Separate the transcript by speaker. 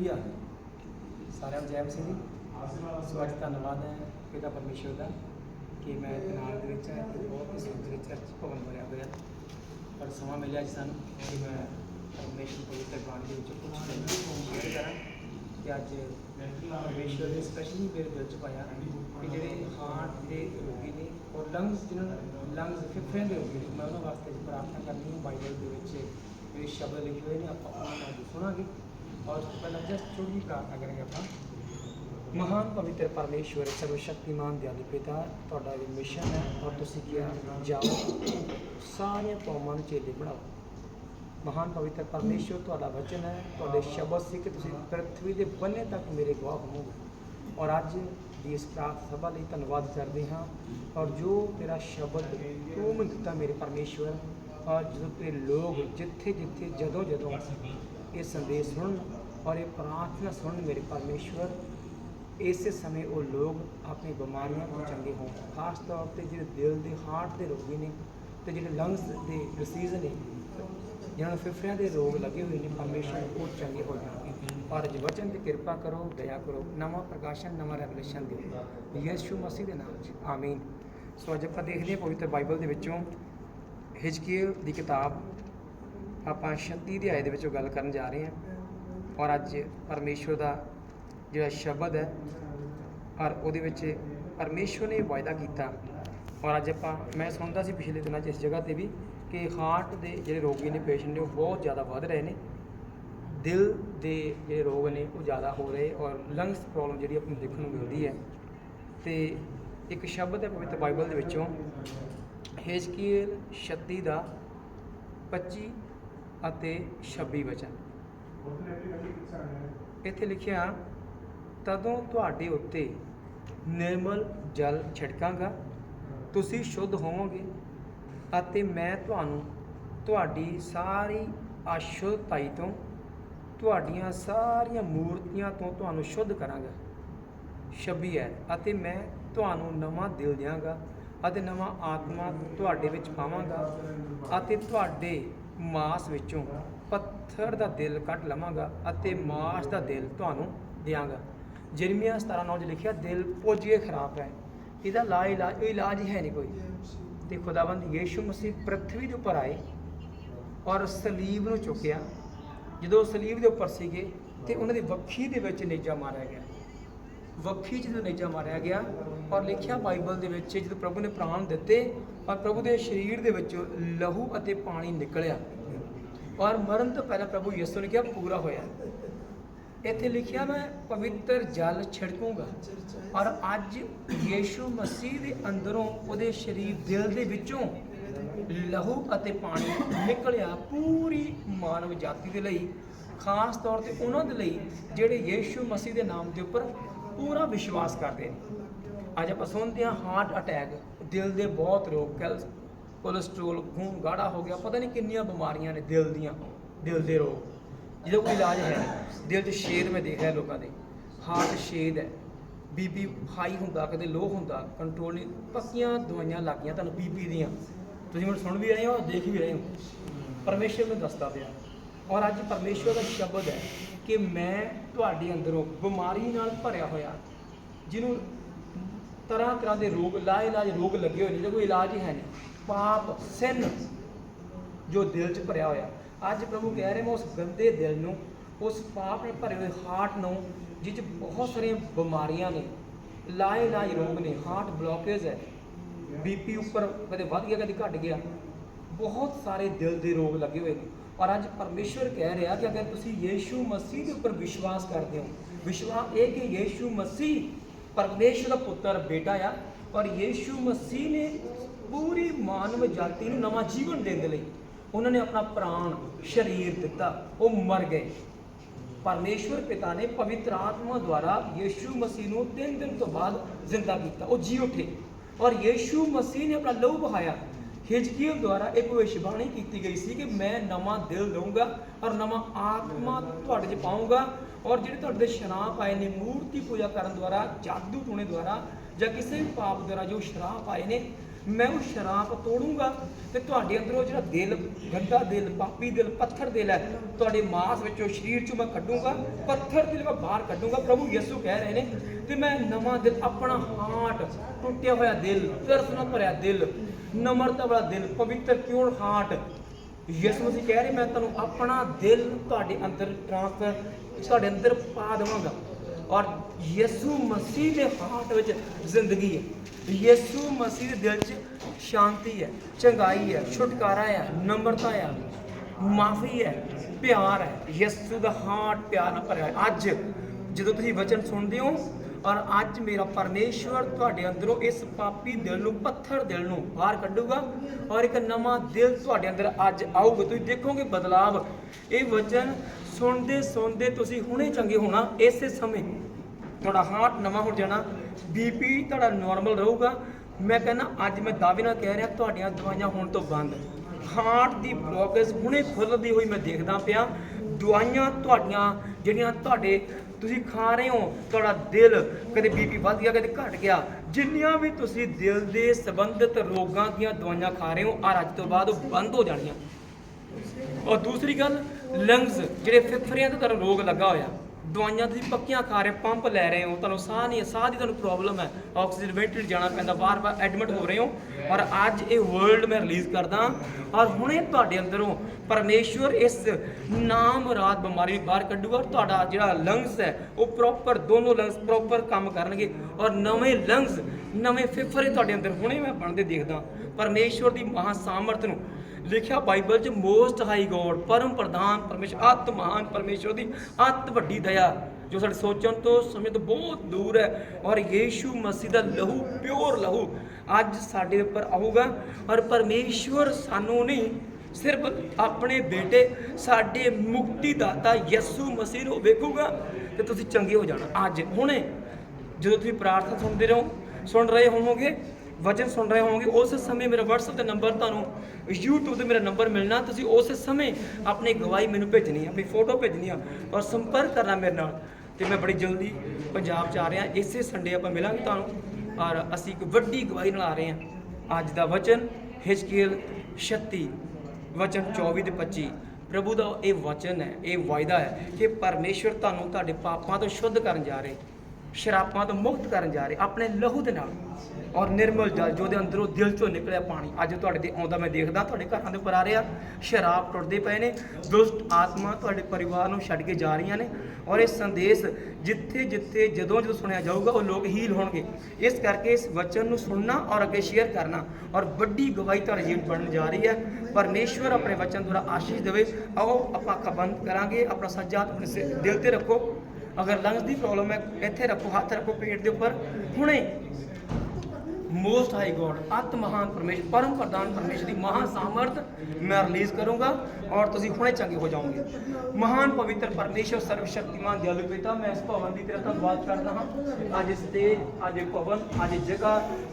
Speaker 1: Hallelujah ਸਾਰਿਆਂ ਨੂੰ ਜੈ ਮਸੀਹ ਦੀ ਸੋ ਅੱਜ ਧੰਨਵਾਦ ਹੈ ਪਿਤਾ ਪਰਮੇਸ਼ਵਰ ਦਾ ਕਿ ਮੈਂ ਕਨਾਲ ਦੇ ਵਿੱਚ ਹੈ ਤੇ ਬਹੁਤ ਹੀ ਸੁੰਦਰ ਚਰਚ ਭਵਨ ਬਣਿਆ ਹੋਇਆ। ਪਰ ਸਮਾਂ ਮਿਲਿਆ ਅੱਜ ਸਾਨੂੰ ਕਿ ਮੈਂ ਪਰਮੇਸ਼ਵਰ ਪਵਿੱਤਰ ਬਾਣੀ ਦੇ ਵਿੱਚ ਕੁਝ ਸ਼ੇਅਰ ਕਰਾਂ ਕਿ ਅੱਜ ਪਰਮੇਸ਼ਵਰ ਨੇ ਸਪੈਸ਼ਲੀ ਮੇਰੇ ਦਿਲ ਚ ਪਾਇਆ ਕਿ ਜਿਹੜੇ ਹਾਰਟ ਦੇ ਰੋਗੀ ਨੇ ਔਰ ਲੰਗਸ ਜਿਹਨਾਂ ਨੂੰ ਲੰਗਸ ਫੇਫੜਿਆਂ ਦੇ ਰੋਗੀ ਨੇ, ਮੈਂ ਉਹਨਾਂ ਵਾਸਤੇ ਪ੍ਰਾਰਥਨਾ ਕਰਨੀ ਹੈ। ਬਾਈਬਲ ਦੇ ਵਿੱਚ ਇਹ ਸ਼ਬਦ ਲਿਖੇ ਹੋਏ ਨੇ, ਆਪਾਂ ਉਹਨਾਂ ਨੂੰ ਸੁਣਾਂਗੇ। ਔਰ ਉਸ ਤੋਂ ਪਹਿਲਾਂ ਜਸਟ ਛੋਟੀ ਕਰਾਂਗੇ ਆਪਾਂ। ਮਹਾਨ ਪਵਿੱਤਰ ਪਰਮੇਸ਼ਵਰ ਸਰਵ ਸ਼ਕਤੀਮਾਨ ਦਿਆਲੂ ਪਿਤਾ, ਤੁਹਾਡਾ ਇਹ ਮਿਸ਼ਨ ਹੈ ਔਰ ਤੁਸੀਂ ਕਿਹਾ ਜਾਓ। ਸਾਰੇ ਕੌਮਾਂ ਨੂੰ ਚੇਲੇ ਬਣਾਓ। ਮਹਾਨ ਪਵਿੱਤਰ ਪਰਮੇਸ਼ਵਰ, ਤੁਹਾਡਾ ਵਚਨ ਹੈ, ਤੁਹਾਡੇ ਸ਼ਬਦ ਸੀ ਕਿ ਤੁਸੀਂ ਪ੍ਰithvi ਦੇ ਬੰਨੇ ਤੱਕ ਮੇਰੇ ਗਵਾਹ ਹੋਵੋਗੇ। ਔਰ ਅੱਜ ਦੀ ਇਸ ਪ੍ਰਾਰਥ ਸਭਾ ਲਈ ਧੰਨਵਾਦ ਕਰਦੇ ਹਾਂ। ਔਰ ਜੋ ਤੇਰਾ ਸ਼ਬਦ ਤੂੰ ਮੈਨੂੰ ਦਿੱਤਾ ਮੇਰੇ ਪਰਮੇਸ਼ਵਰ, ਔਰ ਜਦੋਂ ਤੇਰੇ ਲੋਕ ਜਿੱਥੇ ਜਿੱਥੇ ਜਦੋਂ ਜਦੋਂ ਇਹ ਸੰਦੇਸ਼ ਸੁਣਨ ਔਰ ਇਹ ਪ੍ਰਾਰਥਨਾ ਸੁਣਨ ਮੇਰੇ ਪਰਮੇਸ਼ਵਰ, ਇਸੇ ਸਮੇਂ ਉਹ ਲੋਕ ਆਪਣੀ ਬਿਮਾਰੀਆਂ ਤੋਂ ਚੰਗੇ ਹੋਣ। ਖਾਸ ਤੌਰ ਤੇ ਜਿਹੜੇ ਦਿਲ ਦੇ, ਹਾਰਟ ਦੇ ਰੋਗੀ ਨੇ ਤੇ ਜਿਹੜੇ ਲੰਗਸ ਦੇ ਡਿਸੀਜ਼ ਨੇ ਜਿਹਨਾਂ ਨੂੰ ਫੇਫੜਿਆਂ ਦੇ ਰੋਗ ਲੱਗੇ ਹੋਏ ਨੇ ਪਰਮੇਸ਼ਰ ਉਹ ਚੰਗੇ ਹੋ ਜਾਣਗੇ। ਪਰ ਵਚਨ ਦੀ ਕਿਰਪਾ ਕਰੋ, ਦਇਆ ਕਰੋ, ਨਵਾਂ ਪ੍ਰਕਾਸ਼ਨ, ਨਵਾਂ ਰੈਵਲੇਸ਼ਨ ਦਿਓ। ਯਿਸੂ ਮਸੀਹ ਦੇ ਨਾਮ 'ਚ, ਆਮੀਨ। ਸੋ ਅੱਜ ਆਪਾਂ ਦੇਖਦੇ ਹਾਂ ਪਵਿੱਤਰ ਬਾਈਬਲ ਦੇ ਵਿੱਚੋਂ ਹਿਜਕੀਲ ਦੀ ਕਿਤਾਬ ਆਪਾਂ 36 ਦੀ ਆਇਤ ਦੇ ਵਿੱਚੋਂ ਗੱਲ ਕਰਨ ਜਾ ਰਹੇ ਹਾਂ। ਔਰ ਅੱਜ ਪਰਮੇਸ਼ਵਰ ਦਾ ਜਿਹੜਾ ਸ਼ਬਦ ਹੈ, ਔਰ ਉਹਦੇ ਵਿੱਚ ਪਰਮੇਸ਼ਵਰ ਨੇ ਵਾਅਦਾ ਕੀਤਾ। ਔਰ ਅੱਜ ਆਪਾਂ, ਮੈਂ ਸੁਣਦਾ ਸੀ ਪਿਛਲੇ ਦਿਨਾਂ 'ਚ ਇਸ ਜਗ੍ਹਾ ਤੇ ਵੀ ਕਿ ਹਾਰਟ ਦੇ ਜਿਹੜੇ ਰੋਗੀ ਨੇ ਪੇਸ਼ੈਂਟ ਨੇ, ਉਹ ਬਹੁਤ ਜ਼ਿਆਦਾ ਵੱਧ ਰਹੇ ਨੇ। ਦਿਲ ਦੇ ਜਿਹੜੇ ਰੋਗ ਨੇ, ਉਹ ਜ਼ਿਆਦਾ ਹੋ ਰਹੇ ਔਰ ਲੰਗਸ ਪ੍ਰੋਬਲਮ ਜਿਹੜੀ ਆਪਾਂ ਨੂੰ ਦੇਖਣ ਨੂੰ ਮਿਲਦੀ ਹੈ। ਤੇ ਇੱਕ ਸ਼ਬਦ ਹੈ ਪਵਿੱਤਰ ਬਾਈਬਲ ਦੇ ਵਿੱਚੋਂ ਹੇਜ਼ਕੀਲ 36 ਦਾ 25 ਅਤੇ 26 ਵਚਨ। ਇੱਥੇ ਲਿਖਿਆ, ਤਦੋਂ ਤੁਹਾਡੇ ਉੱਤੇ ਨਿਰਮਲ ਜਲ ਛਿੜਕਾਂਗਾ। ਤੁਸੀਂ ਸ਼ੁੱਧ ਹੋਵੋਗੇ ਅਤੇ ਮੈਂ ਤੁਹਾਨੂੰ ਤੁਹਾਡੀ ਸਾਰੀ ਅਸ਼ੁੱਧਤਾਈ ਤੋਂ, ਤੁਹਾਡੀਆਂ ਸਾਰੀਆਂ ਮੂਰਤੀਆਂ ਤੋਂ ਤੁਹਾਨੂੰ ਸ਼ੁੱਧ ਕਰਾਂਗਾ। 26 ਹੈ ਅਤੇ ਮੈਂ ਤੁਹਾਨੂੰ ਨਵਾਂ ਦਿਲ ਦਿਆਂਗਾ ਅਤੇ ਨਵਾਂ ਆਤਮਾ ਤੁਹਾਡੇ ਵਿੱਚ ਪਾਵਾਂਗਾ ਅਤੇ ਤੁਹਾਡੇ ਮਾਸ ਵਿੱਚੋਂ ਪੱਥਰ ਦਾ ਦਿਲ ਕੱਢ ਲਵਾਂਗਾ ਅਤੇ ਮਾਸ ਦਾ ਦਿਲ ਤੁਹਾਨੂੰ ਦਿਆਂਗਾ। ਜਰਮੀਆ 17 ਨੌ 'ਚ ਲਿਖਿਆ, ਦਿਲ ਪੁੱਜ ਕੇ ਖਰਾਬ ਹੈ। ਇਹਦਾ ਲਾ ਇਲਾਜ ਇਲਾਜ ਹੀ ਹੈ ਨਹੀਂ ਕੋਈ। ਤੇ ਖੁਦਾਵੰਦ ਯੀਸ਼ੂ ਮਸੀਹ ਪ੍ਰithvi ਦੇ ਉੱਪਰ ਆਏ ਔਰ ਸਲੀਬ ਨੂੰ ਚੁੱਕਿਆ। ਜਦੋਂ ਸਲੀਬ ਦੇ ਉੱਪਰ ਸੀਗੇ ਤੇ ਉਹਨਾਂ ਦੀ ਵੱਖੀ ਦੇ ਵਿੱਚ ਨੇਜਾ ਮਾਰਿਆ ਗਿਆ। ਵੱਖੀ 'ਚ ਜਦੋਂ ਨੇਜਾ ਮਾਰਿਆ ਗਿਆ ਔਰ ਲਿਖਿਆ ਬਾਈਬਲ ਦੇ ਵਿੱਚ, ਜਦੋਂ ਪ੍ਰਭੂ ਨੇ ਪ੍ਰਾਣ ਦਿੱਤੇ, ਔਰ ਪ੍ਰਭੂ ਦੇ ਸਰੀਰ ਦੇ ਵਿੱਚੋਂ ਲਹੂ ਅਤੇ ਪਾਣੀ ਨਿਕਲਿਆ। ਔਰ ਮਰਨ ਤੋਂ ਪਹਿਲਾਂ ਪ੍ਰਭੂ ਯਿਸੂ ਨੇ ਕਿਹਾ, ਪੂਰਾ ਹੋਇਆ। ਇੱਥੇ ਲਿਖਿਆ, ਮੈਂ ਪਵਿੱਤਰ ਜਲ ਛਿੜਕੂੰਗਾ। ਔਰ ਅੱਜ ਯੀਸ਼ੂ ਮਸੀਹ ਦੇ ਅੰਦਰੋਂ ਉਹਦੇ ਸਰੀਰ ਦਿਲ ਦੇ ਵਿੱਚੋਂ ਲਹੂ ਅਤੇ ਪਾਣੀ ਨਿਕਲਿਆ ਪੂਰੀ ਮਾਨਵ ਜਾਤੀ ਦੇ ਲਈ। ਖਾਸ ਤੌਰ ਤੇ ਉਹਨਾਂ ਦੇ ਲਈ, ਜਿਹੜੇ ਯੀਸ਼ੂ ਮਸੀਹ ਦੇ ਨਾਮ ਦੇ ਉੱਪਰ ਪੂਰਾ ਵਿਸ਼ਵਾਸ ਕਰਦੇ ਨੇ। ਅੱਜ ਆਪਾਂ ਸੁਣਦੇ ਹਾਂ ਹਾਰਟ ਅਟੈਕ ਦਿਲ ਦੇ ਬਹੁਤ ਰੋਗ ਕੈਲ ਕੋਲੇਸਟ੍ਰੋਲ ਖੂਨ ਗਾੜਾ ਹੋ ਗਿਆ, ਪਤਾ ਨਹੀਂ ਕਿੰਨੀਆਂ ਬਿਮਾਰੀਆਂ ਨੇ ਦਿਲ ਦੀਆਂ, ਦਿਲ ਦੇ ਰੋਗ। ਜਿਹਦਾ ਕੋਈ ਇਲਾਜ ਹੈ ਦਿਲ 'ਚ ਛੇਦ ਮੈਂ ਦੇਖ ਰਿਹਾ ਲੋਕਾਂ ਦੇ। ਹਾਰਟ ਛੇਦ ਹੈ। ਬੀਪੀ ਹਾਈ ਹੁੰਦਾ, ਕਦੇ ਲੋ ਹੁੰਦਾ ਕੰਟਰੋਲ ਨਹੀਂ, ਪੱਕੀਆਂ ਦਵਾਈਆਂ ਲੱਗੀਆਂ ਤੁਹਾਨੂੰ ਬੀਪੀ ਦੀਆਂ। ਤੁਸੀਂ ਹੁਣ ਸੁਣ ਵੀ ਰਹੇ ਹੋ, ਦੇਖ ਵੀ ਰਹੇ ਹੋ। ਪਰਮੇਸ਼ਰ ਨੂੰ ਦੱਸਦਾ ਪਿਆ। ਔਰ ਅੱਜ ਪਰਮੇਸ਼ਰ ਦਾ ਸ਼ਬਦ ਹੈ ਕਿ ਮੈਂ ਤੁਹਾਡੇ ਅੰਦਰੋਂ ਬਿਮਾਰੀ ਨਾਲ ਭਰਿਆ ਹੋਇਆ, ਜਿਹਨੂੰ ਤਰ੍ਹਾਂ ਤਰ੍ਹਾਂ ਦੇ ਰੋਗ ਲਾ ਇਲਾਜ ਰੋਗ ਲੱਗੇ ਹੋਏ ਨੇ ਜਿਹਦਾ ਕੋਈ ਇਲਾਜ ਹੀ ਹੈ ਨਹੀਂ। ਪਾਪ, ਸਿਨ ਜੋ ਦਿਲ 'ਚ ਭਰਿਆ ਹੋਇਆ। ਅੱਜ ਪ੍ਰਭੂ ਕਹਿ ਰਹੇ ਮੈਂ ਉਸ ਗੰਦੇ ਦਿਲ ਨੂੰ, ਉਸ ਪਾਪ ਨਾਲ ਭਰੇ ਹੋਏ ਹਾਰਟ ਨੂੰ, ਜਿਹ 'ਚ ਬਹੁਤ ਸਾਰੀਆਂ ਬਿਮਾਰੀਆਂ ਨੇ ਲਾਏ ਇਲਾਜ ਰੋਗ ਨੇ ਹਾਰਟ ਬਲੋਕੇਜ ਹੈ। ਬੀਪੀ ਉੱਪਰ ਕਦੇ ਵੱਧ ਗਿਆ, ਕਦੇ ਘਟ ਗਿਆ। ਬਹੁਤ ਸਾਰੇ ਦਿਲ ਦੇ ਰੋਗ ਲੱਗੇ ਹੋਏ ਨੇ। ਔਰ ਅੱਜ ਪਰਮੇਸ਼ਵਰ ਕਹਿ ਰਿਹਾ ਕਿ ਅਗਰ ਤੁਸੀਂ ਯੀਸ਼ੂ ਮਸੀਹ ਦੇ ਉੱਪਰ ਵਿਸ਼ਵਾਸ ਕਰਦੇ ਹੋ, ਵਿਸ਼ਵਾਸ ਇਹ ਕਿ ਯੀਸ਼ੂ ਮਸੀਹ ਪਰਮੇਸ਼ਵਰ ਦਾ ਪੁੱਤਰ, ਬੇਟਾ ਆ, ਔਰ ਯੀਸ਼ੂ ਮਸੀਹ ਨੇ ਪੂਰੀ ਮਾਨਵ ਜਾਤੀ ਨੂੰ ਨਵਾਂ ਜੀਵਨ ਦੇਣ ਦੇ ਲਈ ਉਹਨਾਂ ਨੇ ਆਪਣਾ ਪ੍ਰਾਣ, ਸਰੀਰ ਦਿੱਤਾ, ਉਹ ਮਰ ਗਏ। ਪਰਮੇਸ਼ਵਰ ਪਿਤਾ ਨੇ ਪਵਿੱਤਰ ਆਤਮਾ ਦੁਆਰਾ ਯੀਸ਼ੂ ਮਸੀਹ ਨੂੰ 3 ਦਿਨ ਤੋਂ ਬਾਅਦ ਜ਼ਿੰਦਾ ਕੀਤਾ। ਉਹ ਜੀ ਉੱਠੇ। ਔਰ ਯੀਸ਼ੂ ਮਸੀਹ ਨੇ ਆਪਣਾ ਲਹੂ ਬਹਾਇਆ। ਹਿਜਕੀਲ ਦੁਆਰਾ ਇਹ ਭਵਿੱਖਬਾਣੀ ਕੀਤੀ ਗਈ ਸੀ ਕਿ ਮੈਂ ਨਵਾਂ ਦਿਲ ਦਊਂਗਾ ਔਰ ਨਵਾਂ ਆਤਮਾ ਤੁਹਾਡੇ 'ਚ ਪਾਉਂਗਾ ਔਰ ਜਿਹੜੇ ਤੁਹਾਡੇ ਦੇ ਸ਼ਰਾਪ ਆਏ ਨੇ, ਮੂਰਤੀ ਪੂਜਾ ਕਰਨ ਦੁਆਰਾ, ਜਾਦੂ ਟੂਣੇ ਦੁਆਰਾ ਜਾਂ ਕਿਸੇ ਵੀ ਪਾਪ ਦੁਆਰਾ ਜੋ ਸ਼ਰਾਪ ਆਏ ਨੇ ਮੈਂ ਉਹ ਸ਼ਰਾਪ ਤੋੜੂੰਗਾ ਤੇ ਤੁਹਾਡੇ ਅੰਦਰੋਂ ਜਿਹੜਾ ਦਿਲ ਗੰਦਾ ਦਿਲ, ਪਾਪੀ ਦਿਲ, ਪੱਥਰ ਦਿਲ ਹੈ, ਤੁਹਾਡੇ ਮਾਸ ਵਿੱਚੋਂ ਸਰੀਰ ਚੋਂ ਮੈਂ ਕੱਢੂੰਗਾ, ਪੱਥਰ ਦਿਲ ਮੈਂ ਬਾਹਰ ਕੱਢੂੰਗਾ, ਪ੍ਰਭੂ ਯਿਸੂ ਕਹਿ ਰਹੇ ਨੇ ਤੇ ਮੈਂ ਨਵਾਂ ਦਿਲ, ਆਪਣਾ ਹਾਰਟ ਟੁੱਟਿਆ ਹੋਇਆ ਦਿਲ, ਤਰਸ ਨਾਲ ਭਰਿਆ ਦਿਲ, ਨਮਰਤਾ ਵਾਲਾ ਦਿਲ, ਪਵਿੱਤਰ ਪਿਓਰ ਹਾਰਟ ਯਿਸੂ ਮਸੀਹ ਕਹਿ ਰਹੇ, ਮੈਂ ਤੁਹਾਨੂੰ ਆਪਣਾ ਦਿਲ ਤੁਹਾਡੇ ਅੰਦਰ ਟ੍ਰਾਂਸਫਰ ਤੁਹਾਡੇ ਅੰਦਰ ਪਾ ਦੇਵਾਂਗਾ। ਔਰ ਯਿਸੂ ਮਸੀਹ ਦੇ ਹਾਰਟ ਵਿੱਚ ਜ਼ਿੰਦਗੀ ਹੈ। ਯਿਸੂ ਮਸੀਹ ਦੇ ਦਿਲ 'ਚ ਸ਼ਾਂਤੀ ਹੈ, ਚੰਗਾਈ ਹੈ, ਛੁਟਕਾਰਾ ਹੈ, ਨਮਰਤਾ ਹੈ, ਮਾਫੀ ਹੈ, ਪਿਆਰ ਹੈ। ਯਿਸੂ ਦਾ ਹਾਰਟ ਪਿਆਰ ਨਾਲ ਭਰਿਆ ਹੈ ਅੱਜ ਜਦੋਂ ਤੁਸੀਂ ਵਚਨ ਸੁਣਦੇ ਹੋ ਔਰ ਅੱਜ ਮੇਰਾ ਪਰਮੇਸ਼ਵਰ ਤੁਹਾਡੇ ਅੰਦਰੋਂ ਇਸ ਪਾਪੀ ਦਿਲ ਨੂੰ, ਪੱਥਰ ਦਿਲ ਨੂੰ ਬਾਹਰ ਕੱਢੂਗਾ ਔਰ ਇੱਕ ਨਵਾਂ ਦਿਲ ਤੁਹਾਡੇ ਅੰਦਰ ਅੱਜ ਆਊਗਾ। ਤੁਸੀਂ ਦੇਖੋਗੇ ਬਦਲਾਵ। ਇਹ ਵਚਨ ਸੁਣਦੇ ਸੁਣਦੇ ਤੁਸੀਂ ਹੁਣੇ ਚੰਗੇ ਹੋਣਾ, ਇਸੇ ਸਮੇਂ ਤੁਹਾਡਾ ਹਾਰਟ ਨਵਾਂ ਹੋ ਜਾਣਾ ਬੀਪੀ ਤੁਹਾਡਾ ਨਾਰਮਲ ਰਹੂਗਾ। ਮੈਂ ਕਹਿੰਦਾ, ਅੱਜ ਮੈਂ ਦਾਅਵੇ ਨਾਲ ਕਹਿ ਰਿਹਾ, ਤੁਹਾਡੀਆਂ ਦਵਾਈਆਂ ਹੋਣ ਤੋਂ ਬੰਦ। ਹਾਰਟ ਦੀ ਬਲੌਕੇਜ ਹੁਣੇ ਖੁੱਲਦੀ ਹੋਈ ਮੈਂ ਦੇਖਦਾ ਪਿਆ। ਦਵਾਈਆਂ ਤੁਹਾਡੀਆਂ, ਜਿਹੜੀਆਂ ਤੁਹਾਡੇ ਤੁਸੀਂ ਖਾ ਰਹੇ ਹੋ, ਤੁਹਾਡਾ ਦਿਲ ਕਦੇ ਬੀਪੀ ਵੱਧ ਗਿਆ, ਕਦੇ ਘਟ ਗਿਆ। ਜਿੰਨੀਆਂ ਵੀ ਤੁਸੀਂ ਦਿਲ ਦੇ ਸੰਬੰਧਿਤ ਰੋਗਾਂ ਦੀਆਂ ਦਵਾਈਆਂ ਖਾ ਰਹੇ ਹੋ ਆ ਅੱਜ ਤੋਂ ਬਾਅਦ ਉਹ ਬੰਦ ਹੋ ਜਾਣੀਆਂ। ਔਰ ਦੂਸਰੀ ਗੱਲ ਲੰਗਸ ਜਿਹੜੇ ਫੇਫੜਿਆਂ ਤੋਂ ਤੁਹਾਨੂੰ ਰੋਗ ਲੱਗਾ ਹੋਇਆ, ਦਵਾਈਆਂ ਤੁਸੀਂ ਪੱਕੀਆਂ ਖਾ ਰਹੇ ਪੰਪ ਲੈ ਰਹੇ ਹੋ, ਤੁਹਾਨੂੰ ਸਾਹ ਨਹੀਂ, ਸਾਹ ਦੀ ਤੁਹਾਨੂੰ ਪ੍ਰੋਬਲਮ ਹੈ। ਆਕਸੀਜਨ ਵੈਂਟੀਲੇਟਰ ਜਾਣਾ ਪੈਂਦਾ, ਵਾਰ-ਵਾਰ ਐਡਮਿਟ ਹੋ ਰਹੇ ਹੋ। ਔਰ ਅੱਜ ਇਹ ਵਰਲਡ ਮੈਂ ਰਿਲੀਜ਼ ਕਰਦਾ ਔਰ ਹੁਣੇ ਤੁਹਾਡੇ ਅੰਦਰੋਂ ਪਰਮੇਸ਼ਵਰ ਇਸ ਨਾਮ ਰਾਤ ਬਿਮਾਰੀ ਨੂੰ ਬਾਹਰ ਕੱਢੂਗਾ, ਔਰ ਤੁਹਾਡਾ ਜਿਹੜਾ ਲੰਗਸ ਹੈ, ਉਹ ਪ੍ਰੋਪਰ ਦੋਨੋਂ ਲੰਗਸ ਪ੍ਰੋਪਰ ਕੰਮ ਕਰਨਗੇ, ਔਰ ਨਵੇਂ ਲੰਗਸ ਨਵੇਂ ਫੇਫੜੇ ਤੁਹਾਡੇ ਅੰਦਰ ਹੁਣੇ ਮੈਂ ਬਣਦੇ ਦੇਖਦਾ ਪਰਮੇਸ਼ਵਰ ਦੀ ਮਹਾ ਸਾਮਰਥ ਨੂੰ ਲਿਖਿਆ ਬਾਈਬਲ 'ਚ ਮੋਸਟ ਹਾਈ ਗੋਡ, ਪਰਮ ਪ੍ਰਧਾਨ, ਪਰਮੇਸ਼ਰ, ਅਤ ਮਹਾਨ, ਪਰਮੇਸ਼ਰ ਦੀ ਅਤ ਵੱਡੀ ਦਇਆ, ਜੋ ਸਾਡੇ ਸੋਚਣ ਤੋਂ ਸਮੇਂ ਤੋਂ ਬਹੁਤ ਦੂਰ ਹੈ ਔਰ ਯੀਸ਼ੂ ਮਸੀਹ ਦਾ ਲਹੂ, ਪਿਓਰ ਲਹੂ ਅੱਜ ਸਾਡੇ ਉੱਪਰ ਆਊਗਾ ਔਰ ਪਰਮੇਸ਼ਵਰ ਸਾਨੂੰ ਨਹੀਂ, ਸਿਰਫ ਆਪਣੇ ਬੇਟੇ, ਸਾਡੇ ਮੁਕਤੀ ਦਾਤਾ ਯਿਸੂ ਮਸੀਹ ਨੂੰ ਵੇਖੂਗਾ ਤੇ ਤੁਸੀਂ ਚੰਗੇ ਹੋ ਜਾਣਾ ਅੱਜ, ਹੁਣੇ, ਜਦੋਂ ਤੁਸੀਂ ਪ੍ਰਾਰਥਨਾ ਸੁਣਦੇ ਰਹੋ, ਸੁਣ ਰਹੇ ਹੋਵੋਗੇ ਵਚਨ ਸੁਣ ਰਹੇ ਹੋਵੋਗੇ, ਉਸ ਸਮੇਂ ਮੇਰਾ WhatsApp ਤੇ ਨੰਬਰ ਤੁਹਾਨੂੰ YouTube ਤੇ ਮੇਰਾ ਨੰਬਰ ਮਿਲਣਾ, ਤੁਸੀਂ ਉਸ ਸਮੇਂ ਆਪਣੀ ਗਵਾਹੀ ਮੈਨੂੰ ਭੇਜਣੀ ਹੈ ਆਪਣੀ ਫੋਟੋ ਭੇਜਣੀ ਆ ਔਰ ਸੰਪਰਕ ਕਰਨਾ ਮੇਰੇ ਨਾਲ। ਤੇ ਮੈਂ ਬੜੀ ਜਲਦੀ ਪੰਜਾਬ ਚ ਆ ਰਿਹਾ, ਇਸੇ ਸੰਡੇ ਆਪਾਂ ਮਿਲਾਂਗੇ ਤੁਹਾਨੂੰ ਔਰ ਅਸੀਂ ਇੱਕ ਵੱਡੀ ਗਵਾਹੀ ਨਾਲ ਆ ਰਹੇ ਹਾਂ। ਅੱਜ ਦਾ ਵਚਨ ਹਿਜਕੀਲ 36 ਵਚਨ 24 ਤੇ 25 ਪ੍ਰਭੂ ਦਾ ਇਹ ਵਚਨ ਹੈ, ਇਹ ਵਾਅਦਾ ਹੈ ਕਿ ਪਰਮੇਸ਼ਵਰ ਤੁਹਾਨੂੰ ਤੁਹਾਡੇ ਪਾਪਾਂ ਤੋਂ ਸ਼ੁੱਧ ਕਰਨ ਜਾ ਰਹੇ। ਸ਼ਰਾਬਾਂ ਤੋਂ ਮੁਕਤ ਕਰਨ ਜਾ ਰਹੇ, ਆਪਣੇ ਲਹੂ ਦੇ ਨਾਲ। ਔਰ ਨਿਰਮਲ ਜਲ, ਜੋ ਦੇ ਅੰਦਰੋਂ ਦਿਲ ਚੋਂ ਨਿਕਲਿਆ ਪਾਣੀ। ਅੱਜ ਤੁਹਾਡੇ ਤੇ ਆਉਂਦਾ, ਮੈਂ ਦੇਖਦਾ, ਤੁਹਾਡੇ ਘਰਾਂ ਦੇ ਉੱਪਰ ਆ ਰਿਹਾ। ਸ਼ਰਾਬ ਟੁੱਟਦੇ ਪਏ ਨੇ, ਦੁਸ਼ਟ ਆਤਮਾ ਤੁਹਾਡੇ ਪਰਿਵਾਰ ਨੂੰ ਛੱਡ ਕੇ ਜਾ ਰਹੀਆਂ ਨੇ। ਔਰ ਇਹ ਸੰਦੇਸ਼ ਜਿੱਥੇ ਜਿੱਥੇ, ਜਦੋਂ ਜਦੋਂ ਸੁਣਿਆ ਜਾਊਗਾ, ਉਹ ਲੋਕ ਹੀਲ ਹੋਣਗੇ। ਇਸ ਕਰਕੇ ਇਸ ਵਚਨ ਨੂੰ ਸੁਣਨਾ ਔਰ ਅੱਗੇ ਸ਼ੇਅਰ ਕਰਨਾ। ਔਰ ਵੱਡੀ ਗਵਾਹੀ ਤੁਹਾਡੇ ਜੀਵਨ 'ਚ ਬਣਨ ਜਾ ਰਹੀ ਹੈ। ਪਰਮੇਸ਼ਵਰ ਆਪਣੇ ਵਚਨ ਦੁਆਰਾ ਆਸ਼ੀਸ਼ ਦੇਵੇ। ਆਓ, ਆਪਾਂ ਅੱਖਾਂ ਕਰਾਂਗੇ। ਆਪਣਾ ਸੱਜਾ ਹੱਥ ਆਪਣੇ ਦਿਲ ਤੇ ਰੱਖੋ। ਅਗਰ ਲੰਗਸ ਦੀ ਪ੍ਰੋਬਲਮ ਹੈ, ਇੱਥੇ ਰੱਖੋ, ਹੱਥ ਰੱਖੋ ਪੇਟ ਦੇ ਉੱਪਰ। ਹੁਣੇ ਮੋਸਟ ਹਾਈ ਗੋਡ ਅਤ ਮਹਾਨ ਪਰਮੇਸ਼ਰ, ਪਰਮ ਪ੍ਰਧਾਨ ਪਰਮੇਸ਼ਰ ਦੀ ਮਹਾ ਸਾਮਰਥ ਮੈਂ ਰਿਲੀਜ਼ ਕਰੂੰਗਾ ਔਰ ਤੁਸੀਂ ਹੁਣੇ ਚੰਗੇ ਹੋ ਜਾਓਗੇ। ਮਹਾਨ ਪਵਿੱਤਰ ਪਰਮੇਸ਼ਰ ਸਰਵ ਸ਼ਕਤੀਮਾਨ ਦਿਆਲੂ ਪਿਤਾ ਮੈਂ ਇਸ ਭਵਨ ਦੀ ਤੇਰਾ ਧੰਨਵਾਦ ਕਰਦਾ ਹਾਂ। ਅੱਜ ਸਟੇਜ ਅੱਜ ਭਵਨ, ਅੱਜ ਜਗ੍ਹਾ